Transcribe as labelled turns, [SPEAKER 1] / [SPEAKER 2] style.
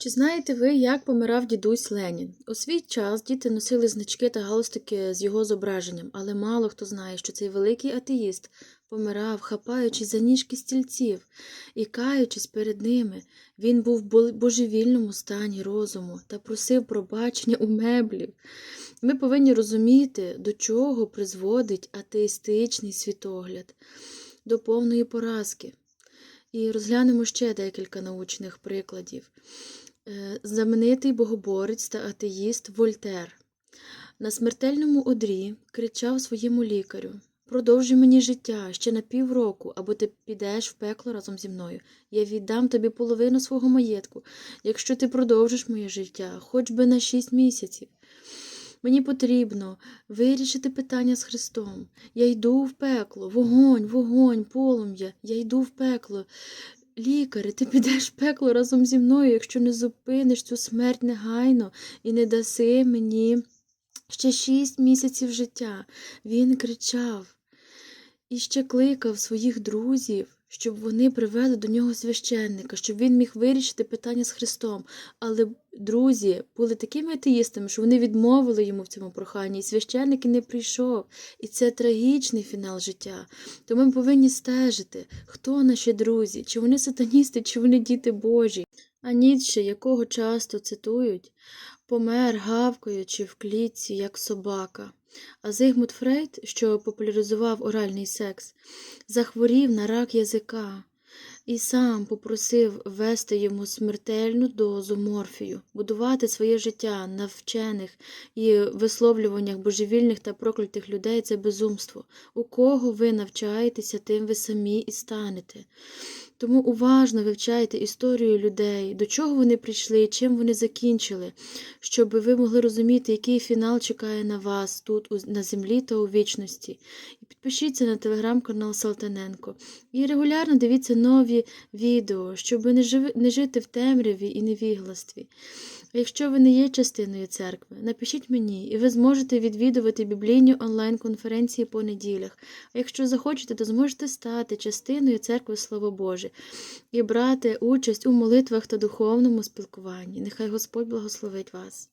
[SPEAKER 1] Чи знаєте ви, як помирав дідусь Ленін? У свій час діти носили значки та галстуки з його зображенням, але мало хто знає, що цей великий атеїст помирав, хапаючись за ніжки стільців і каючись перед ними. Він був в божевільному стані розуму та просив пробачення у меблів. Ми повинні розуміти, до чого призводить атеїстичний світогляд, до повної поразки. І розглянемо ще декілька научних прикладів. Е, Знаменитий богоборець та атеїст Вольтер на смертельному одрі кричав своєму лікарю: Продовжуй мені життя ще на півроку, або ти підеш в пекло разом зі мною. Я віддам тобі половину свого маєтку, якщо ти продовжиш моє життя, хоч би на шість місяців. Мені потрібно вирішити питання з Христом. Я йду в пекло, вогонь, вогонь, полум'я, я йду в пекло. Лікаре, ти підеш в пекло разом зі мною, якщо не зупиниш цю смерть негайно і не даси мені ще шість місяців життя. Він кричав і ще кликав своїх друзів, щоб вони привели до нього священника, щоб він міг вирішити питання з Христом. Але друзі були такими атеїстами, що вони відмовили йому в цьому проханні, і священник і не прийшов. І це трагічний фінал життя. Тому ми повинні стежити, хто наші друзі, чи вони сатаністи, чи вони діти Божі. А Ніцше, якого часто цитують, помер, гавкаючи в клітці, як собака. А Зигмунд Фрейд, що популяризував оральний секс, захворів на рак язика і сам попросив ввести йому смертельну дозу морфію, будувати своє життя на вчених і висловлюваннях божевільних та проклятих людей це безумство. У кого ви навчаєтеся, тим ви самі і станете. Тому уважно вивчайте історію людей, до чого вони прийшли, чим вони закінчили, щоб ви могли розуміти, який фінал чекає на вас тут, на землі та у вічності. І підпишіться на телеграм-канал Салтаненко. І регулярно дивіться нові відео, щоб не, живи, не жити в темряві і невігластві. А якщо ви не є частиною церкви, напишіть мені, і ви зможете відвідувати біблійні онлайн-конференції по неділях. А якщо захочете, то зможете стати частиною церкви Слово Боже і брати участь у молитвах та духовному спілкуванні. Нехай Господь благословить вас.